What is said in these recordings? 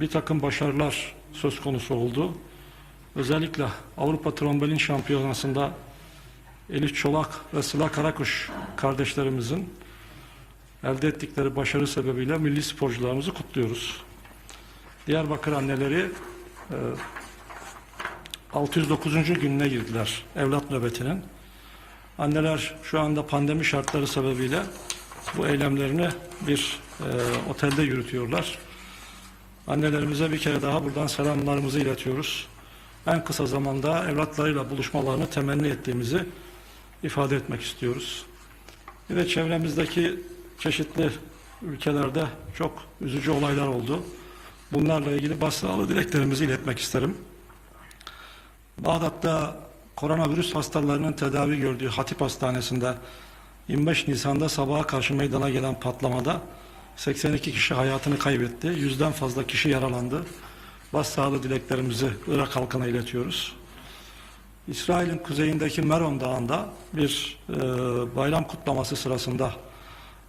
bir takım başarılar söz konusu oldu. Özellikle Avrupa Trombolin Şampiyonası'nda Elif Çolak ve Sıla Karakuş kardeşlerimizin elde ettikleri başarı sebebiyle milli sporcularımızı kutluyoruz. Diyarbakır anneleri e, 609. gününe girdiler evlat nöbetinin. Anneler şu anda pandemi şartları sebebiyle bu eylemlerini bir e, otelde yürütüyorlar. Annelerimize bir kere daha buradan selamlarımızı iletiyoruz. En kısa zamanda evlatlarıyla buluşmalarını temenni ettiğimizi ifade etmek istiyoruz. De çevremizdeki çeşitli ülkelerde çok üzücü olaylar oldu. Bunlarla ilgili başsağlığı dileklerimizi iletmek isterim. Bağdat'ta koronavirüs hastalarının tedavi gördüğü Hatip Hastanesi'nde 25 Nisan'da sabaha karşı meydana gelen patlamada 82 kişi hayatını kaybetti. Yüzden fazla kişi yaralandı. Başsağlığı dileklerimizi Irak halkına iletiyoruz. İsrail'in kuzeyindeki Meron Dağı'nda bir e, bayram kutlaması sırasında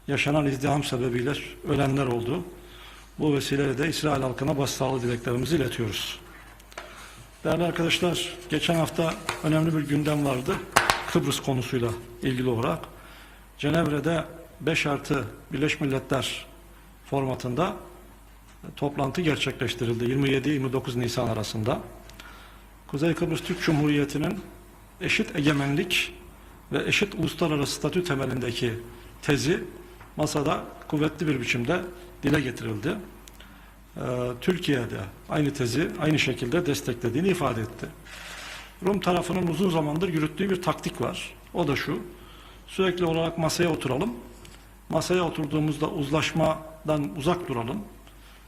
yaşanan izdiham sebebiyle ölenler oldu. Bu vesileyle de İsrail halkına başsağlığı dileklerimizi iletiyoruz. Değerli arkadaşlar, geçen hafta önemli bir gündem vardı. Kıbrıs konusuyla ilgili olarak. Cenevre'de 5 artı Birleşmiş Milletler formatında toplantı gerçekleştirildi 27-29 Nisan arasında. Kuzey Kıbrıs Türk Cumhuriyeti'nin eşit egemenlik ve eşit uluslararası statü temelindeki tezi masada kuvvetli bir biçimde dile getirildi. Ee, Türkiye'de aynı tezi aynı şekilde desteklediğini ifade etti. Rum tarafının uzun zamandır yürüttüğü bir taktik var. O da şu. Sürekli olarak masaya oturalım. Masaya oturduğumuzda uzlaşmadan uzak duralım.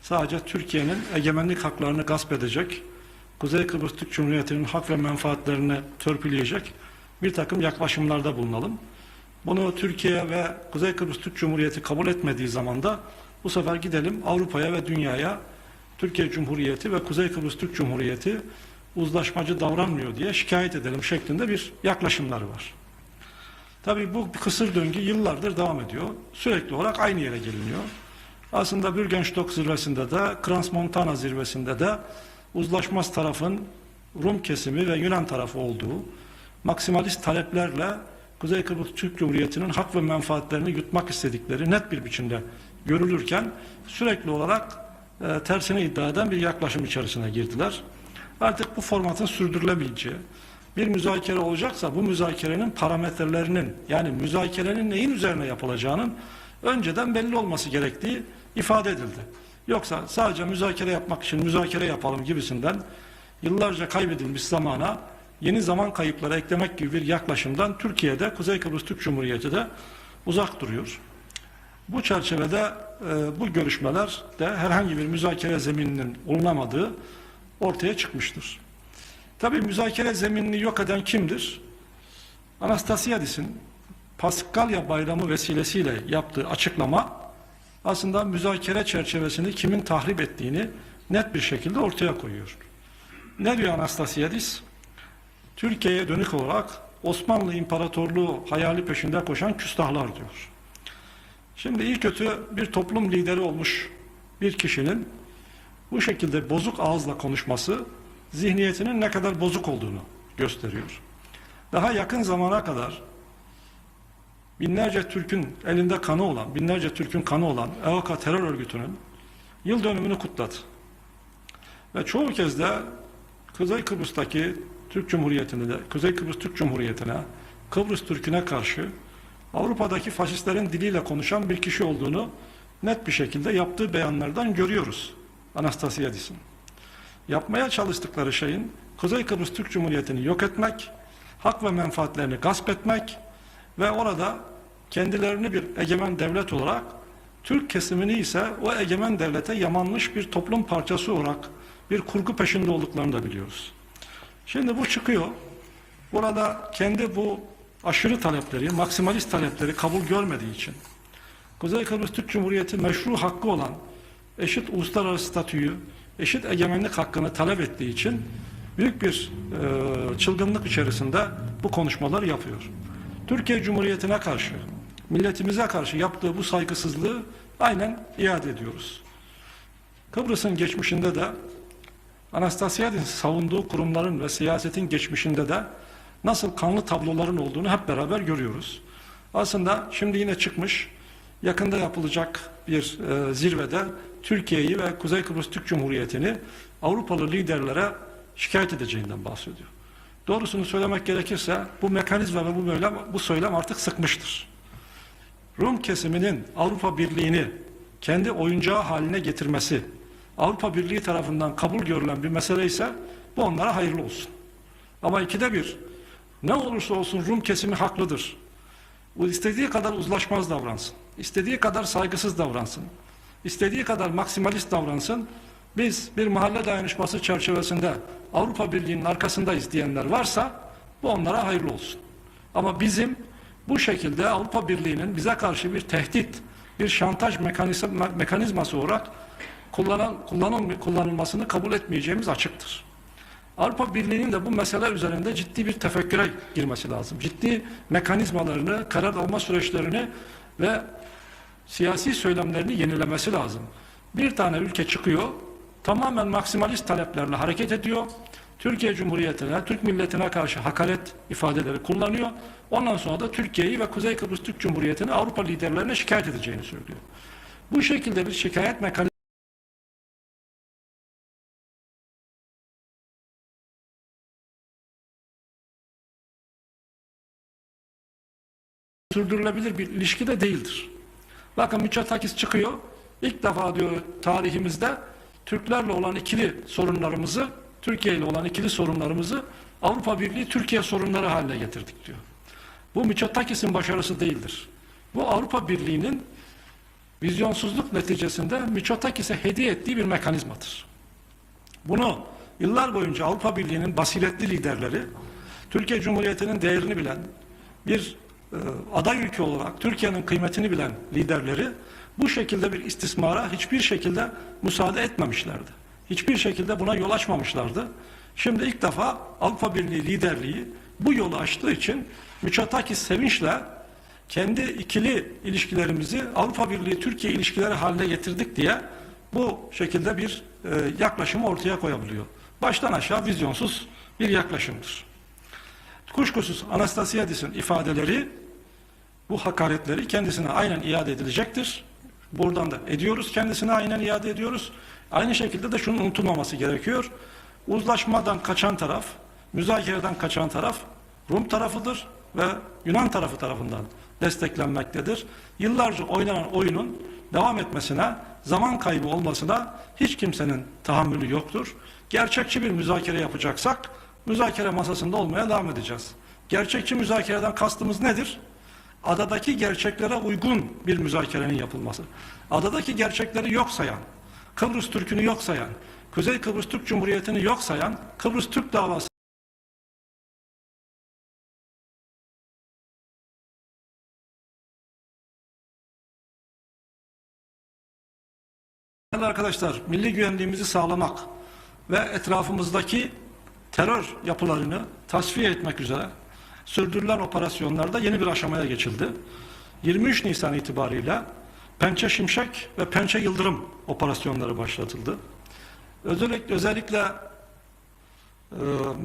Sadece Türkiye'nin egemenlik haklarını gasp edecek, Kuzey Kıbrıs Türk Cumhuriyeti'nin hak ve menfaatlerini törpüleyecek bir takım yaklaşımlarda bulunalım. Bunu Türkiye ve Kuzey Kıbrıs Türk Cumhuriyeti kabul etmediği zaman da bu sefer gidelim Avrupa'ya ve dünyaya Türkiye Cumhuriyeti ve Kuzey Kıbrıs Türk Cumhuriyeti uzlaşmacı davranmıyor diye şikayet edelim şeklinde bir yaklaşımları var. Tabii bu kısır döngü yıllardır devam ediyor. Sürekli olarak aynı yere geliniyor. Aslında Bürgenstock zirvesinde de, Crans-Montana zirvesinde de uzlaşmaz tarafın Rum kesimi ve Yunan tarafı olduğu maksimalist taleplerle Kuzey Kıbrıs Türk Cumhuriyeti'nin hak ve menfaatlerini yutmak istedikleri net bir biçimde görülürken sürekli olarak e, tersine iddia eden bir yaklaşım içerisine girdiler. Artık bu formatın sürdürülebileceği, bir müzakere olacaksa bu müzakerenin parametrelerinin yani müzakerenin neyin üzerine yapılacağının önceden belli olması gerektiği ifade edildi. Yoksa sadece müzakere yapmak için müzakere yapalım gibisinden yıllarca kaybedilmiş zamana yeni zaman kayıpları eklemek gibi bir yaklaşımdan Türkiye'de Kuzey Kıbrıs Türk Cumhuriyeti de uzak duruyor. Bu çerçevede e, bu görüşmeler de herhangi bir müzakere zemininin olunamadığı ortaya çıkmıştır. Tabi müzakere zeminini yok eden kimdir? Anastasiadis'in Paskalya bayramı vesilesiyle yaptığı açıklama aslında müzakere çerçevesini kimin tahrip ettiğini net bir şekilde ortaya koyuyor. Ne diyor Anastasiadis? Türkiye'ye dönük olarak Osmanlı İmparatorluğu hayali peşinde koşan küstahlar diyor. Şimdi iyi kötü bir toplum lideri olmuş bir kişinin bu şekilde bozuk ağızla konuşması zihniyetinin ne kadar bozuk olduğunu gösteriyor. Daha yakın zamana kadar binlerce Türk'ün elinde kanı olan, binlerce Türk'ün kanı olan EOKA terör örgütünün yıl dönümünü kutladı. Ve çoğu kez de Kuzey Kıbrıs'taki Türk Cumhuriyeti'ne de, Kuzey Kıbrıs Türk Cumhuriyeti'ne, Kıbrıs Türk'üne karşı Avrupa'daki faşistlerin diliyle konuşan bir kişi olduğunu net bir şekilde yaptığı beyanlardan görüyoruz Anastasiadis'in. Yapmaya çalıştıkları şeyin Kuzey Kıbrıs Türk Cumhuriyeti'ni yok etmek, hak ve menfaatlerini gasp etmek ve orada kendilerini bir egemen devlet olarak Türk kesimini ise o egemen devlete yamanmış bir toplum parçası olarak bir kurgu peşinde olduklarını da biliyoruz. Şimdi bu çıkıyor. Burada kendi bu aşırı talepleri, maksimalist talepleri kabul görmediği için Kuzey Kıbrıs Türk Cumhuriyeti meşru hakkı olan eşit uluslararası statüyü, eşit egemenlik hakkını talep ettiği için büyük bir e, çılgınlık içerisinde bu konuşmaları yapıyor. Türkiye Cumhuriyeti'ne karşı, milletimize karşı yaptığı bu saygısızlığı aynen iade ediyoruz. Kıbrıs'ın geçmişinde de Anastasiadis'in savunduğu kurumların ve siyasetin geçmişinde de nasıl kanlı tabloların olduğunu hep beraber görüyoruz. Aslında şimdi yine çıkmış yakında yapılacak bir e, zirvede Türkiye'yi ve Kuzey Kıbrıs Türk Cumhuriyeti'ni Avrupalı liderlere şikayet edeceğinden bahsediyor. Doğrusunu söylemek gerekirse bu mekanizma ve bu söylem, bu söylem artık sıkmıştır. Rum kesiminin Avrupa Birliği'ni kendi oyuncağı haline getirmesi Avrupa Birliği tarafından kabul görülen bir mesele ise bu onlara hayırlı olsun. Ama ikide bir ne olursa olsun Rum kesimi haklıdır. Bu istediği kadar uzlaşmaz davransın. istediği kadar saygısız davransın. istediği kadar maksimalist davransın. Biz bir mahalle dayanışması çerçevesinde Avrupa Birliği'nin arkasındayız diyenler varsa bu onlara hayırlı olsun. Ama bizim bu şekilde Avrupa Birliği'nin bize karşı bir tehdit, bir şantaj mekanizma, mekanizması olarak kullanan, kullanıl, kullanılmasını kabul etmeyeceğimiz açıktır. Avrupa Birliği'nin de bu mesele üzerinde ciddi bir tefekküre girmesi lazım. Ciddi mekanizmalarını, karar alma süreçlerini ve siyasi söylemlerini yenilemesi lazım. Bir tane ülke çıkıyor, tamamen maksimalist taleplerle hareket ediyor. Türkiye Cumhuriyeti'ne, Türk milletine karşı hakaret ifadeleri kullanıyor. Ondan sonra da Türkiye'yi ve Kuzey Kıbrıs Türk Cumhuriyeti'ni Avrupa liderlerine şikayet edeceğini söylüyor. Bu şekilde bir şikayet mekanizması sürdürülebilir bir ilişki de değildir. Bakın Mitsotakis çıkıyor. İlk defa diyor tarihimizde Türklerle olan ikili sorunlarımızı, Türkiye ile olan ikili sorunlarımızı Avrupa Birliği Türkiye sorunları haline getirdik diyor. Bu Mitsotakis'in başarısı değildir. Bu Avrupa Birliği'nin vizyonsuzluk neticesinde Mitsotakis'e hediye ettiği bir mekanizmadır. Bunu yıllar boyunca Avrupa Birliği'nin basiretli liderleri, Türkiye Cumhuriyeti'nin değerini bilen, bir e, aday ülke olarak Türkiye'nin kıymetini bilen liderleri bu şekilde bir istismara hiçbir şekilde müsaade etmemişlerdi. Hiçbir şekilde buna yol açmamışlardı. Şimdi ilk defa Avrupa Birliği liderliği bu yolu açtığı için Mitsotakis sevinçle kendi ikili ilişkilerimizi Avrupa Birliği Türkiye ilişkileri haline getirdik diye bu şekilde bir e, yaklaşımı ortaya koyabiliyor. Baştan aşağı vizyonsuz bir yaklaşımdır. Kuşkusuz Anastasiadis'in ifadeleri bu hakaretleri kendisine aynen iade edilecektir. Buradan da ediyoruz. Kendisine aynen iade ediyoruz. Aynı şekilde de şunun unutulmaması gerekiyor. Uzlaşmadan kaçan taraf, müzakereden kaçan taraf Rum tarafıdır ve Yunan tarafı tarafından desteklenmektedir. Yıllarca oynanan oyunun devam etmesine, zaman kaybı olmasına hiç kimsenin tahammülü yoktur. Gerçekçi bir müzakere yapacaksak müzakere masasında olmaya devam edeceğiz. Gerçekçi müzakereden kastımız nedir? Adadaki gerçeklere uygun bir müzakerenin yapılması. Adadaki gerçekleri yok sayan, Kıbrıs Türk'ünü yok sayan, Kuzey Kıbrıs Türk Cumhuriyeti'ni yok sayan, Kıbrıs Türk davası arkadaşlar, milli güvenliğimizi sağlamak ve etrafımızdaki terör yapılarını tasfiye etmek üzere sürdürülen operasyonlarda yeni bir aşamaya geçildi. 23 Nisan itibariyle Pençe Şimşek ve Pençe Yıldırım operasyonları başlatıldı. Özellikle, özellikle e,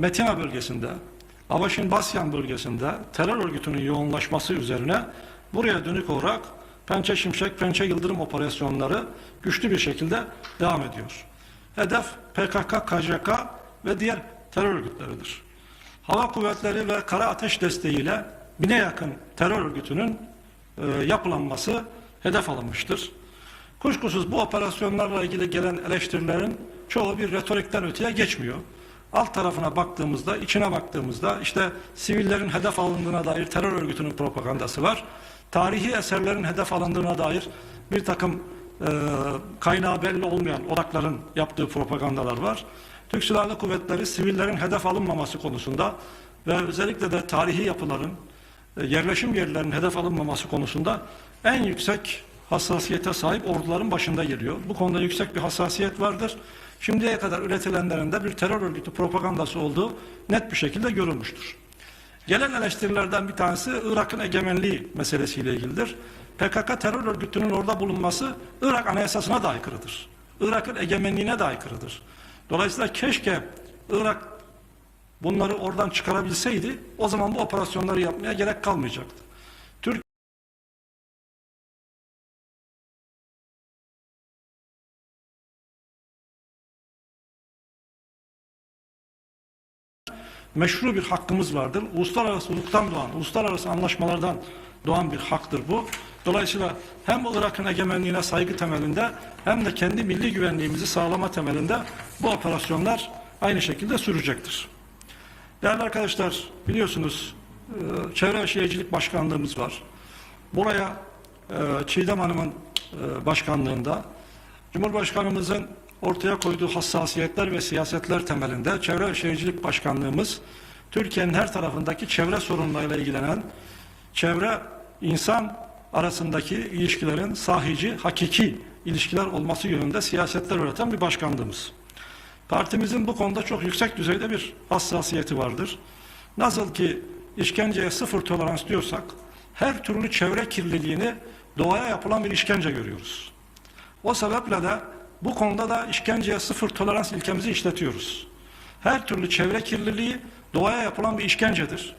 Metina bölgesinde, Avaşin Basyan bölgesinde terör örgütünün yoğunlaşması üzerine buraya dönük olarak Pençe Şimşek, Pençe Yıldırım operasyonları güçlü bir şekilde devam ediyor. Hedef PKK, KCK ve diğer terör örgütleridir. Hava kuvvetleri ve kara ateş desteğiyle bine yakın terör örgütünün e, yapılanması hedef alınmıştır. Kuşkusuz bu operasyonlarla ilgili gelen eleştirilerin çoğu bir retorikten öteye geçmiyor. Alt tarafına baktığımızda, içine baktığımızda işte sivillerin hedef alındığına dair terör örgütünün propagandası var. Tarihi eserlerin hedef alındığına dair bir takım e, kaynağı belli olmayan odakların yaptığı propagandalar var. Türk Silahlı Kuvvetleri sivillerin hedef alınmaması konusunda ve özellikle de tarihi yapıların, e, yerleşim yerlerinin hedef alınmaması konusunda en yüksek hassasiyete sahip orduların başında geliyor. Bu konuda yüksek bir hassasiyet vardır. Şimdiye kadar üretilenlerin de bir terör örgütü propagandası olduğu net bir şekilde görülmüştür. Gelen eleştirilerden bir tanesi Irak'ın egemenliği meselesiyle ilgilidir. PKK terör örgütünün orada bulunması Irak anayasasına da aykırıdır. Irak'ın egemenliğine de aykırıdır. Dolayısıyla keşke Irak bunları oradan çıkarabilseydi o zaman bu operasyonları yapmaya gerek kalmayacaktı. Meşru bir hakkımız vardır. Uluslararası hukuktan doğan, uluslararası anlaşmalardan doğan bir haktır bu. Dolayısıyla hem Irak'ın egemenliğine saygı temelinde hem de kendi milli güvenliğimizi sağlama temelinde bu operasyonlar aynı şekilde sürecektir. Değerli arkadaşlar biliyorsunuz e, Çevre ve Şehircilik Başkanlığımız var. Buraya e, Çiğdem Hanım'ın e, başkanlığında Cumhurbaşkanımızın ortaya koyduğu hassasiyetler ve siyasetler temelinde Çevre Şehircilik Başkanlığımız Türkiye'nin her tarafındaki çevre sorunlarıyla ilgilenen çevre insan arasındaki ilişkilerin sahici, hakiki ilişkiler olması yönünde siyasetler üreten bir başkanlığımız. Partimizin bu konuda çok yüksek düzeyde bir hassasiyeti vardır. Nasıl ki işkenceye sıfır tolerans diyorsak, her türlü çevre kirliliğini doğaya yapılan bir işkence görüyoruz. O sebeple de bu konuda da işkenceye sıfır tolerans ilkemizi işletiyoruz. Her türlü çevre kirliliği doğaya yapılan bir işkencedir.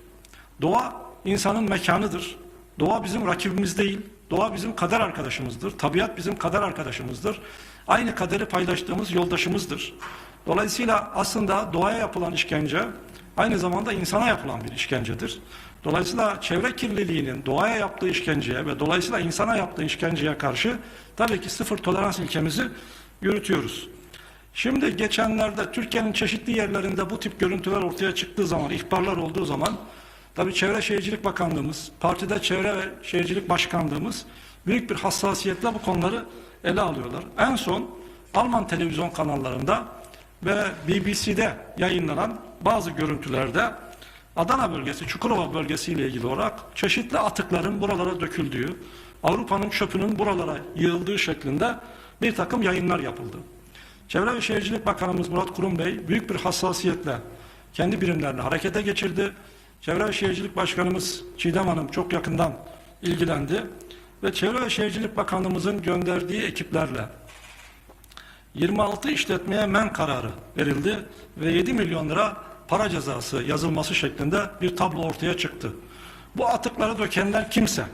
Doğa insanın mekanıdır. Doğa bizim rakibimiz değil. Doğa bizim kader arkadaşımızdır. Tabiat bizim kader arkadaşımızdır. Aynı kaderi paylaştığımız yoldaşımızdır. Dolayısıyla aslında doğaya yapılan işkence aynı zamanda insana yapılan bir işkencedir. Dolayısıyla çevre kirliliğinin doğaya yaptığı işkenceye ve dolayısıyla insana yaptığı işkenceye karşı tabii ki sıfır tolerans ilkemizi yürütüyoruz. Şimdi geçenlerde Türkiye'nin çeşitli yerlerinde bu tip görüntüler ortaya çıktığı zaman, ihbarlar olduğu zaman tabii Çevre Şehircilik Bakanlığımız, partide Çevre ve Şehircilik Başkanlığımız büyük bir hassasiyetle bu konuları ele alıyorlar. En son Alman televizyon kanallarında ve BBC'de yayınlanan bazı görüntülerde Adana bölgesi, Çukurova bölgesi ile ilgili olarak çeşitli atıkların buralara döküldüğü, Avrupa'nın çöpünün buralara yığıldığı şeklinde bir takım yayınlar yapıldı. Çevre ve Şehircilik Bakanımız Murat Kurum Bey büyük bir hassasiyetle kendi birimlerini harekete geçirdi. Çevre ve Şehircilik Başkanımız Çiğdem Hanım çok yakından ilgilendi ve Çevre ve Şehircilik Bakanlığımızın gönderdiği ekiplerle 26 işletmeye men kararı verildi ve 7 milyon lira para cezası yazılması şeklinde bir tablo ortaya çıktı. Bu atıkları dökenler kimse,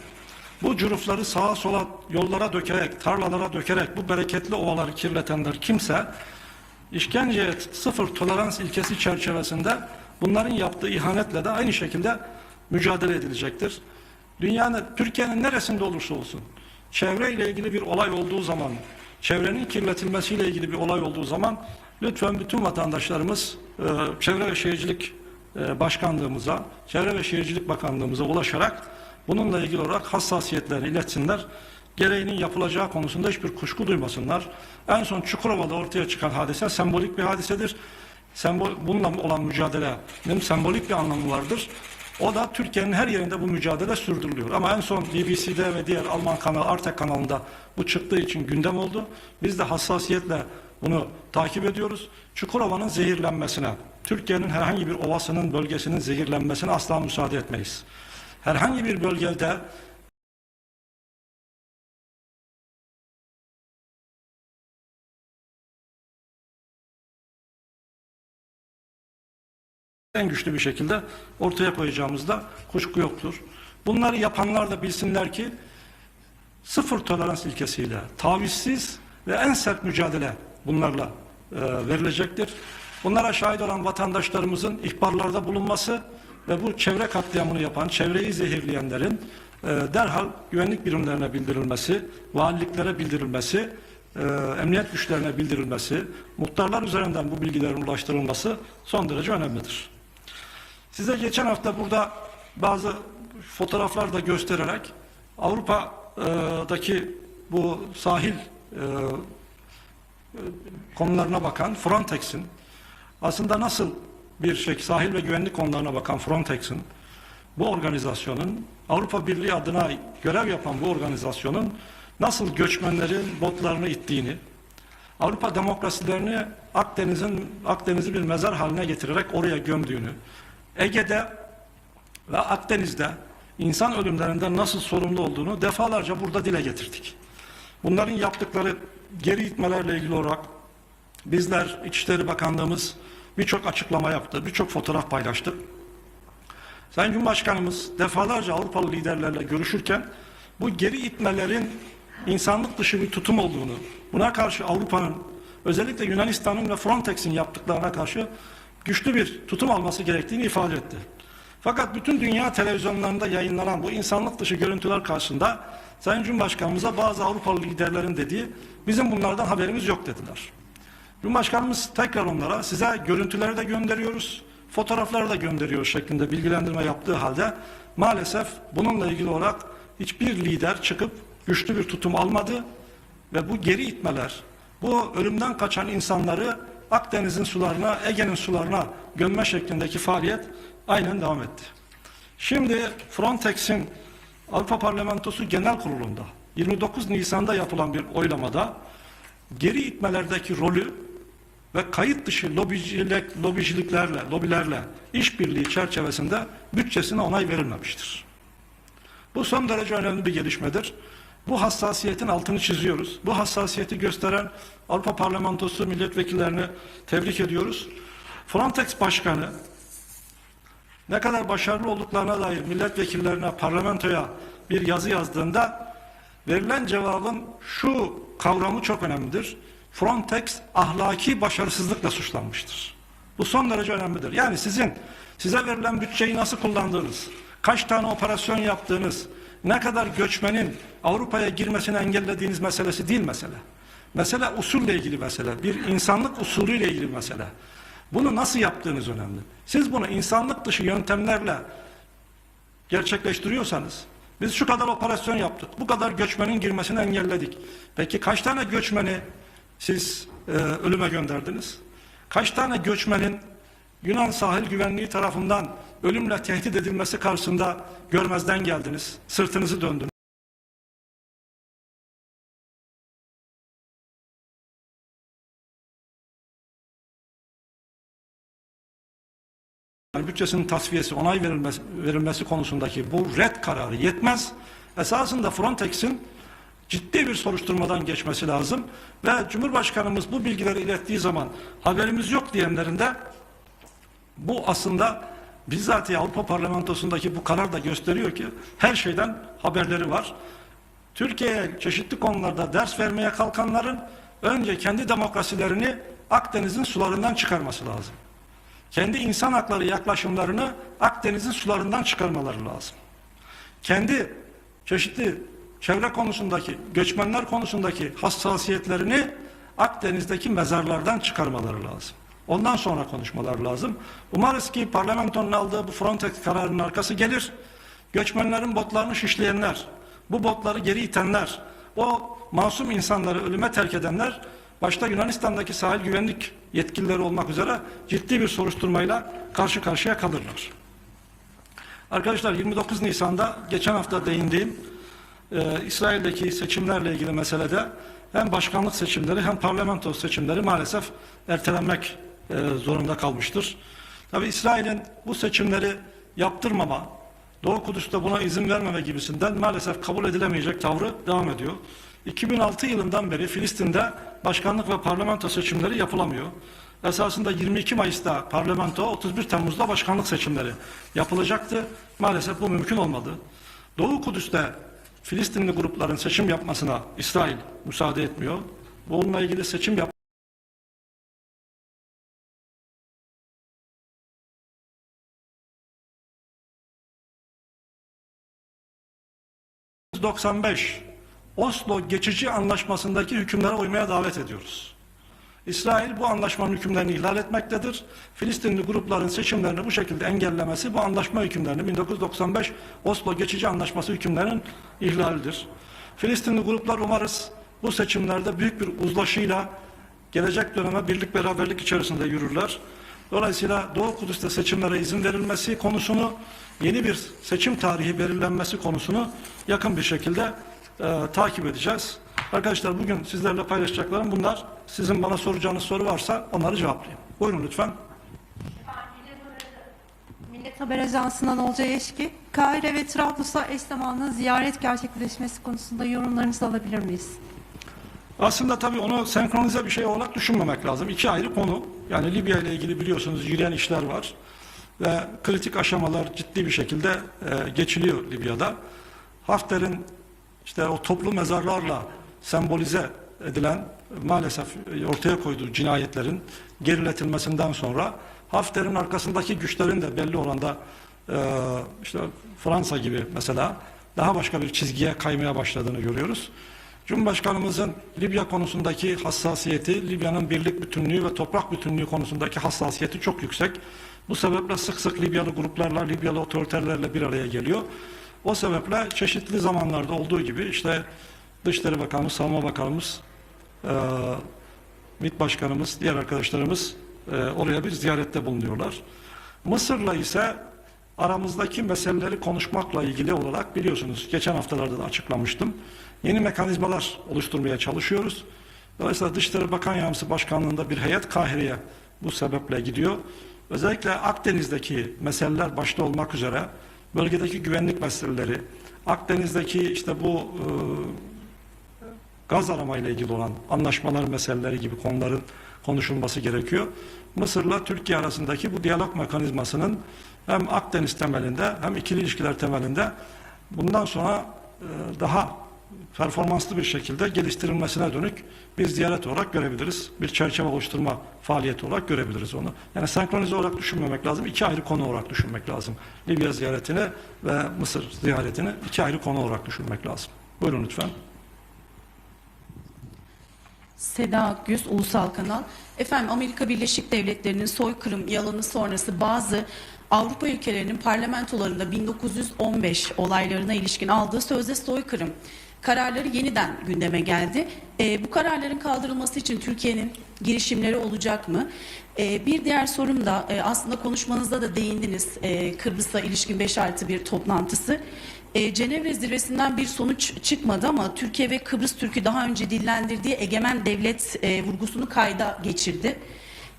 bu cürufları sağa sola yollara dökerek, tarlalara dökerek bu bereketli ovaları kirletenler kimse, işkenceye sıfır tolerans ilkesi çerçevesinde bunların yaptığı ihanetle de aynı şekilde mücadele edilecektir. Dünyanın, Türkiye'nin neresinde olursa olsun, çevreyle ilgili bir olay olduğu zaman, çevrenin kirletilmesiyle ilgili bir olay olduğu zaman lütfen bütün vatandaşlarımız e, Çevre ve Şehircilik e, Başkanlığımıza, Çevre ve Şehircilik Bakanlığımıza ulaşarak bununla ilgili olarak hassasiyetlerini iletsinler. Gereğinin yapılacağı konusunda hiçbir kuşku duymasınlar. En son Çukurova'da ortaya çıkan hadise sembolik bir hadisedir. Sembol, bununla olan mücadelenin sembolik bir anlamı vardır. O da Türkiye'nin her yerinde bu mücadele sürdürülüyor. Ama en son BBC'de ve diğer Alman kanal, Arte kanalında bu çıktığı için gündem oldu. Biz de hassasiyetle bunu takip ediyoruz. Çukurova'nın zehirlenmesine, Türkiye'nin herhangi bir ovasının, bölgesinin zehirlenmesine asla müsaade etmeyiz. Herhangi bir bölgede en güçlü bir şekilde ortaya koyacağımızda kuşku yoktur. Bunları yapanlar da bilsinler ki sıfır tolerans ilkesiyle tavizsiz ve en sert mücadele bunlarla e, verilecektir. Bunlara şahit olan vatandaşlarımızın ihbarlarda bulunması ve bu çevre katliamını yapan, çevreyi zehirleyenlerin e, derhal güvenlik birimlerine bildirilmesi, valiliklere bildirilmesi, e, emniyet güçlerine bildirilmesi, muhtarlar üzerinden bu bilgilerin ulaştırılması son derece önemlidir. Size geçen hafta burada bazı fotoğraflar da göstererek Avrupa'daki bu sahil e, konularına bakan Frontex'in aslında nasıl bir şey sahil ve güvenlik konularına bakan Frontex'in bu organizasyonun Avrupa Birliği adına görev yapan bu organizasyonun nasıl göçmenlerin botlarını ittiğini, Avrupa demokrasilerini Akdeniz'in Akdeniz'i bir mezar haline getirerek oraya gömdüğünü, Ege'de ve Akdeniz'de insan ölümlerinden nasıl sorumlu olduğunu defalarca burada dile getirdik. Bunların yaptıkları geri itmelerle ilgili olarak bizler İçişleri Bakanlığımız birçok açıklama yaptı, birçok fotoğraf paylaştık. Sayın Cumhurbaşkanımız defalarca Avrupalı liderlerle görüşürken bu geri itmelerin insanlık dışı bir tutum olduğunu, buna karşı Avrupa'nın özellikle Yunanistan'ın ve Frontex'in yaptıklarına karşı güçlü bir tutum alması gerektiğini ifade etti. Fakat bütün dünya televizyonlarında yayınlanan bu insanlık dışı görüntüler karşısında Sayın Cumhurbaşkanımıza bazı Avrupalı liderlerin dediği bizim bunlardan haberimiz yok dediler. Cumhurbaşkanımız tekrar onlara size görüntüleri de gönderiyoruz, fotoğrafları da gönderiyoruz şeklinde bilgilendirme yaptığı halde maalesef bununla ilgili olarak hiçbir lider çıkıp güçlü bir tutum almadı ve bu geri itmeler, bu ölümden kaçan insanları Akdeniz'in sularına, Ege'nin sularına gömme şeklindeki faaliyet aynen devam etti. Şimdi Frontex'in Avrupa Parlamentosu Genel Kurulu'nda 29 Nisan'da yapılan bir oylamada geri itmelerdeki rolü ve kayıt dışı lobicilik, lobiciliklerle, lobilerle işbirliği çerçevesinde bütçesine onay verilmemiştir. Bu son derece önemli bir gelişmedir. Bu hassasiyetin altını çiziyoruz. Bu hassasiyeti gösteren Avrupa Parlamentosu milletvekillerini tebrik ediyoruz. Frontex Başkanı ne kadar başarılı olduklarına dair milletvekillerine, parlamentoya bir yazı yazdığında verilen cevabın şu kavramı çok önemlidir. Frontex ahlaki başarısızlıkla suçlanmıştır. Bu son derece önemlidir. Yani sizin size verilen bütçeyi nasıl kullandığınız, kaç tane operasyon yaptığınız, ne kadar göçmenin Avrupa'ya girmesini engellediğiniz meselesi değil mesele. Mesele usulle ilgili mesele. Bir insanlık usulüyle ilgili mesele. Bunu nasıl yaptığınız önemli. Siz bunu insanlık dışı yöntemlerle gerçekleştiriyorsanız biz şu kadar operasyon yaptık. Bu kadar göçmenin girmesini engelledik. Peki kaç tane göçmeni siz e, ölüme gönderdiniz? Kaç tane göçmenin Yunan sahil güvenliği tarafından ölümle tehdit edilmesi karşısında görmezden geldiniz? Sırtınızı döndünüz. bütçesinin tasfiyesi, onay verilmesi, verilmesi konusundaki bu red kararı yetmez. Esasında Frontex'in ciddi bir soruşturmadan geçmesi lazım ve Cumhurbaşkanımız bu bilgileri ilettiği zaman haberimiz yok diyenlerin de bu aslında bizzat Avrupa Parlamentosu'ndaki bu karar da gösteriyor ki her şeyden haberleri var. Türkiye'ye çeşitli konularda ders vermeye kalkanların önce kendi demokrasilerini Akdeniz'in sularından çıkarması lazım kendi insan hakları yaklaşımlarını Akdeniz'in sularından çıkarmaları lazım. Kendi çeşitli çevre konusundaki, göçmenler konusundaki hassasiyetlerini Akdeniz'deki mezarlardan çıkarmaları lazım. Ondan sonra konuşmalar lazım. Umarız ki parlamentonun aldığı bu Frontex kararının arkası gelir. Göçmenlerin botlarını şişleyenler, bu botları geri itenler, o masum insanları ölüme terk edenler başta Yunanistan'daki sahil güvenlik yetkilileri olmak üzere ciddi bir soruşturmayla karşı karşıya kalırlar. Arkadaşlar 29 Nisan'da geçen hafta değindiğim e, İsrail'deki seçimlerle ilgili meselede hem başkanlık seçimleri hem parlamento seçimleri maalesef ertelenmek e, zorunda kalmıştır. Tabi İsrail'in bu seçimleri yaptırmama, Doğu Kudüs'te buna izin vermeme gibisinden maalesef kabul edilemeyecek tavrı devam ediyor. 2006 yılından beri Filistin'de başkanlık ve parlamento seçimleri yapılamıyor. Esasında 22 Mayıs'ta parlamento, 31 Temmuz'da başkanlık seçimleri yapılacaktı. Maalesef bu mümkün olmadı. Doğu Kudüs'te Filistinli grupların seçim yapmasına İsrail müsaade etmiyor. Bununla ilgili seçim yap 95 Oslo geçici anlaşmasındaki hükümlere uymaya davet ediyoruz. İsrail bu anlaşmanın hükümlerini ihlal etmektedir. Filistinli grupların seçimlerini bu şekilde engellemesi bu anlaşma hükümlerini 1995 Oslo geçici anlaşması hükümlerinin ihlalidir. Filistinli gruplar umarız bu seçimlerde büyük bir uzlaşıyla gelecek döneme birlik beraberlik içerisinde yürürler. Dolayısıyla Doğu Kudüs'te seçimlere izin verilmesi konusunu, yeni bir seçim tarihi belirlenmesi konusunu yakın bir şekilde e, takip edeceğiz. Arkadaşlar bugün sizlerle paylaşacaklarım bunlar. Sizin bana soracağınız soru varsa onları cevaplayayım. Buyurun lütfen. Millet Haber Ajansı'ndan Olcay Eşki, Kahire ve Trablus'a eş zamanlı ziyaret gerçekleşmesi konusunda yorumlarınızı alabilir miyiz? Aslında tabii onu senkronize bir şey olarak düşünmemek lazım. İki ayrı konu. Yani Libya ile ilgili biliyorsunuz yürüyen işler var. Ve kritik aşamalar ciddi bir şekilde e, geçiliyor Libya'da. Hafter'in işte o toplu mezarlarla sembolize edilen maalesef ortaya koyduğu cinayetlerin geriletilmesinden sonra Hafter'in arkasındaki güçlerin de belli oranda e, işte Fransa gibi mesela daha başka bir çizgiye kaymaya başladığını görüyoruz. Cumhurbaşkanımızın Libya konusundaki hassasiyeti, Libya'nın birlik bütünlüğü ve toprak bütünlüğü konusundaki hassasiyeti çok yüksek. Bu sebeple sık sık Libyalı gruplarla, Libyalı otoriterlerle bir araya geliyor. O sebeple çeşitli zamanlarda olduğu gibi işte Dışişleri Bakanımız, Savunma Bakanımız, eee MİT Başkanımız, diğer arkadaşlarımız eee, oraya bir ziyarette bulunuyorlar. Mısır'la ise aramızdaki meseleleri konuşmakla ilgili olarak biliyorsunuz geçen haftalarda da açıklamıştım. Yeni mekanizmalar oluşturmaya çalışıyoruz. Dolayısıyla Dışişleri Bakan Yardımcısı Başkanlığında bir heyet Kahire'ye bu sebeple gidiyor. Özellikle Akdeniz'deki meseleler başta olmak üzere bölgedeki güvenlik meseleleri, Akdeniz'deki işte bu e, gaz aramayla ilgili olan anlaşmalar meseleleri gibi konuların konuşulması gerekiyor. Mısır'la Türkiye arasındaki bu diyalog mekanizmasının hem Akdeniz temelinde hem ikili ilişkiler temelinde bundan sonra e, daha performanslı bir şekilde geliştirilmesine dönük bir ziyaret olarak görebiliriz. Bir çerçeve oluşturma faaliyeti olarak görebiliriz onu. Yani senkronize olarak düşünmemek lazım. iki ayrı konu olarak düşünmek lazım. Libya ziyaretini ve Mısır ziyaretini iki ayrı konu olarak düşünmek lazım. Buyurun lütfen. Seda Akgüz, Ulusal Kanal. Efendim Amerika Birleşik Devletleri'nin soykırım yalanı sonrası bazı Avrupa ülkelerinin parlamentolarında 1915 olaylarına ilişkin aldığı sözde soykırım kararları yeniden gündeme geldi. Ee, bu kararların kaldırılması için Türkiye'nin girişimleri olacak mı? Ee, bir diğer sorum da e, aslında konuşmanızda da değindiniz e, Kıbrıs'a ilişkin 5 artı bir toplantısı. E, Cenevre zirvesinden bir sonuç çıkmadı ama Türkiye ve Kıbrıs Türk'ü daha önce dillendirdiği egemen devlet e, vurgusunu kayda geçirdi.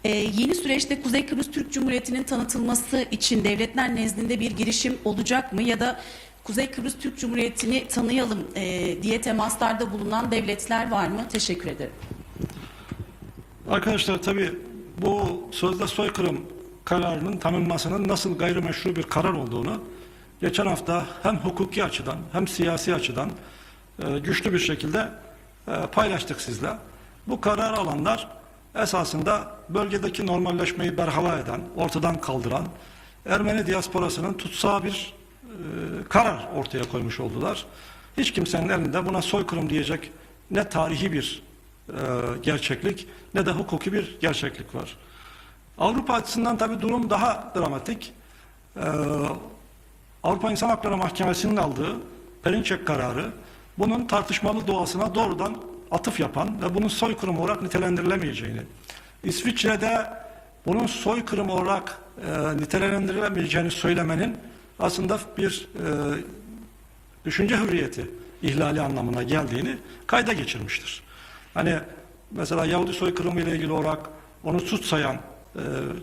E, yeni süreçte Kuzey Kıbrıs Türk Cumhuriyeti'nin tanıtılması için devletler nezdinde bir girişim olacak mı ya da Kuzey Kıbrıs Türk Cumhuriyeti'ni tanıyalım e, diye temaslarda bulunan devletler var mı? Teşekkür ederim. Arkadaşlar tabii bu sözde soykırım kararının tanınmasının nasıl gayrimeşru bir karar olduğunu geçen hafta hem hukuki açıdan hem siyasi açıdan e, güçlü bir şekilde e, paylaştık sizle. Bu karar alanlar esasında bölgedeki normalleşmeyi berhava eden, ortadan kaldıran Ermeni diasporasının tutsağı bir e, karar ortaya koymuş oldular. Hiç kimsenin elinde buna soykırım diyecek ne tarihi bir e, gerçeklik ne de hukuki bir gerçeklik var. Avrupa açısından tabii durum daha dramatik. E, Avrupa İnsan Hakları Mahkemesi'nin aldığı Perinçek kararı bunun tartışmalı doğasına doğrudan atıf yapan ve bunun soykırım olarak nitelendirilemeyeceğini, İsviçre'de bunun soykırım olarak e, nitelendirilemeyeceğini söylemenin aslında bir e, düşünce hürriyeti ihlali anlamına geldiğini kayda geçirmiştir. Hani mesela Yahudi soykırımı ile ilgili olarak onu suç sayan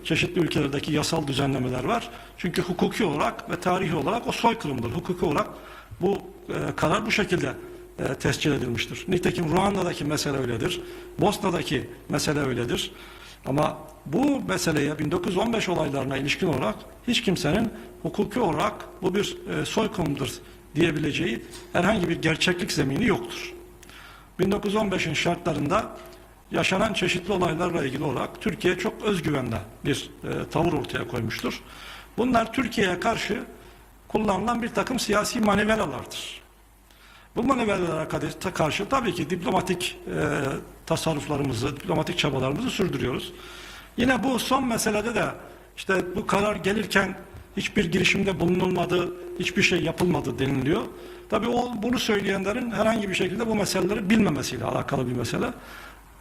çeşitli ülkelerdeki yasal düzenlemeler var. Çünkü hukuki olarak ve tarihi olarak o soykırımdır. Hukuki olarak bu e, karar bu şekilde e, tescil edilmiştir. Nitekim Ruanda'daki mesele öyledir. Bosna'daki mesele öyledir. Ama bu meseleye 1915 olaylarına ilişkin olarak hiç kimsenin hukuki olarak bu bir e, soykırımdır diyebileceği herhangi bir gerçeklik zemini yoktur. 1915'in şartlarında yaşanan çeşitli olaylarla ilgili olarak Türkiye çok özgüvenle bir e, tavır ortaya koymuştur. Bunlar Türkiye'ye karşı kullanılan bir takım siyasi manevralardır. Bu manevralara karşı tabii ki diplomatik e, tasarruflarımızı, diplomatik çabalarımızı sürdürüyoruz. Yine bu son meselede de işte bu karar gelirken hiçbir girişimde bulunulmadı, hiçbir şey yapılmadı deniliyor. Tabii o bunu söyleyenlerin herhangi bir şekilde bu meseleleri bilmemesiyle alakalı bir mesele.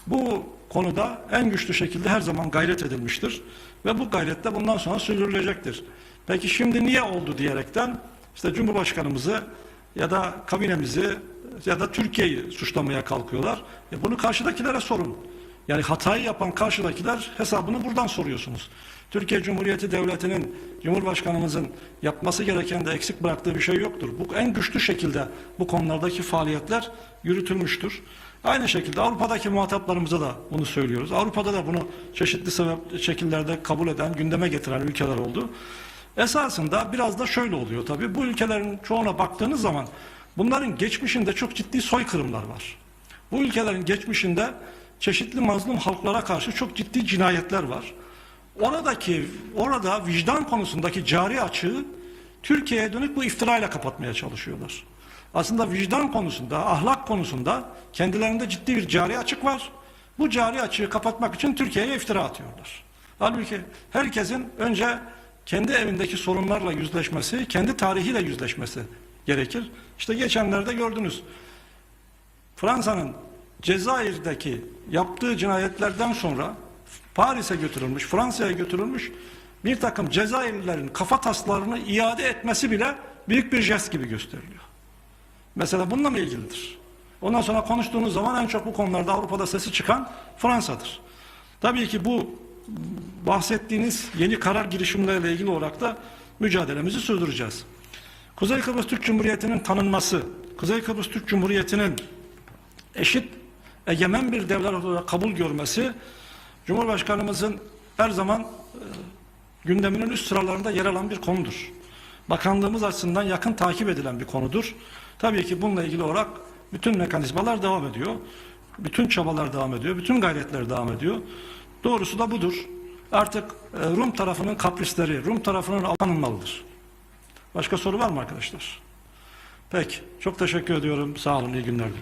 Bu konuda en güçlü şekilde her zaman gayret edilmiştir ve bu gayret de bundan sonra sürdürülecektir. Peki şimdi niye oldu diyerekten işte Cumhurbaşkanımızı ya da kabinemizi ya da Türkiye'yi suçlamaya kalkıyorlar. E bunu karşıdakilere sorun. Yani hatayı yapan karşıdakiler hesabını buradan soruyorsunuz. Türkiye Cumhuriyeti Devleti'nin, Cumhurbaşkanımızın yapması gereken de eksik bıraktığı bir şey yoktur. Bu en güçlü şekilde bu konulardaki faaliyetler yürütülmüştür. Aynı şekilde Avrupa'daki muhataplarımıza da bunu söylüyoruz. Avrupa'da da bunu çeşitli sebep, şekillerde kabul eden, gündeme getiren ülkeler oldu. Esasında biraz da şöyle oluyor tabii. Bu ülkelerin çoğuna baktığınız zaman bunların geçmişinde çok ciddi soykırımlar var. Bu ülkelerin geçmişinde çeşitli mazlum halklara karşı çok ciddi cinayetler var. Oradaki orada vicdan konusundaki cari açığı Türkiye'ye dönük bu iftirayla kapatmaya çalışıyorlar. Aslında vicdan konusunda, ahlak konusunda kendilerinde ciddi bir cari açık var. Bu cari açığı kapatmak için Türkiye'ye iftira atıyorlar. Halbuki herkesin önce kendi evindeki sorunlarla yüzleşmesi, kendi tarihiyle yüzleşmesi gerekir. İşte geçenlerde gördünüz. Fransa'nın Cezayir'deki yaptığı cinayetlerden sonra Paris'e götürülmüş, Fransa'ya götürülmüş bir takım Cezayirlilerin kafa taslarını iade etmesi bile büyük bir jest gibi gösteriliyor. Mesela bununla mı ilgilidir? Ondan sonra konuştuğunuz zaman en çok bu konularda Avrupa'da sesi çıkan Fransa'dır. Tabii ki bu bahsettiğiniz yeni karar girişimleriyle ilgili olarak da mücadelemizi sürdüreceğiz. Kuzey Kıbrıs Türk Cumhuriyeti'nin tanınması, Kuzey Kıbrıs Türk Cumhuriyeti'nin eşit egemen bir devlet olarak kabul görmesi Cumhurbaşkanımızın her zaman e, gündeminin üst sıralarında yer alan bir konudur. Bakanlığımız açısından yakın takip edilen bir konudur. Tabii ki bununla ilgili olarak bütün mekanizmalar devam ediyor. Bütün çabalar devam ediyor. Bütün gayretler devam ediyor. Doğrusu da budur. Artık e, Rum tarafının kaprisleri, Rum tarafının alınmalıdır. Başka soru var mı arkadaşlar? Peki. Çok teşekkür ediyorum. Sağ olun. İyi günler.